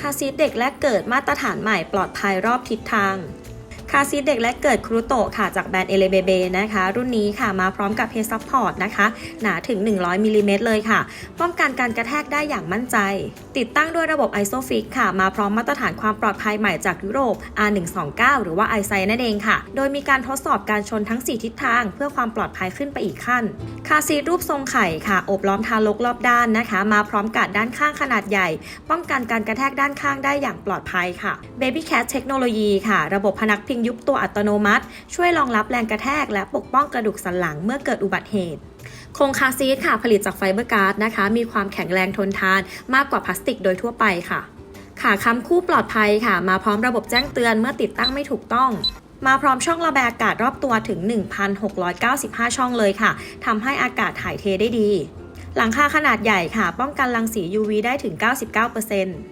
คาซีทเด็กแรกเกิดมาตรฐานใหม่ปลอดภัยรอบทิศทาง คาซีเด็กแรกเกิดครูโตะค่ะจากแบรนด์เอเลเบเบนะคะ รุ่นนี้ค่ะมาพร้อมกับเพย์ซัพพอร์ตนะคะ หนาถึง 100มิลลิเมตรเลยค่ะ ป้องกันการกระแทกได้อย่างมั่นใจ ติดตั้งด้วยระบบ ISOFIX ค่ะ มาพร้อมมาตรฐานความปลอดภัยใหม่จากยุโรป R129 หรือว่า i s i นั่นเองค่ะ โดยมีการทดสอบการชนทั้ง 4 ทิศทาง เพื่อความปลอดภัยขึ้นไปอีกขั้น คาซีรูปทรงไข่ค่ะอบล้อมทารกรอบด้านนะคะ มาพร้อมกาดด้านข้างขนาดใหญ่ ป้องกันการกระแทกด้านข้างได้อย่างปลอดภัยค่ะ Baby Cat เทคโนโลยีค่ะ ระบบพนักพิงยุบตัวอัตโนมัติ ช่วยรองรับแรงกระแทก และปกป้องกระดูกสันหลังเมื่อเกิดอุบัติเหตุโครงคาซีทค่ะผลิตจากไฟเบอร์การ์ดนะคะ มีความแข็งแรงทนทานมากกว่าพลาสติกโดยทั่วไปค่ะ ขาค้ำคู่ปลอดภัยค่ะ มาพร้อมระบบแจ้งเตือนเมื่อติดตั้งไม่ถูกต้อง มาพร้อมช่องระบายอากาศรอบตัวถึง 1,695 ช่องเลยค่ะทำให้อากาศถ่ายเทได้ดี หลังคาขนาดใหญ่ค่ะ ป้องกันรังสี UV ได้ถึง 99%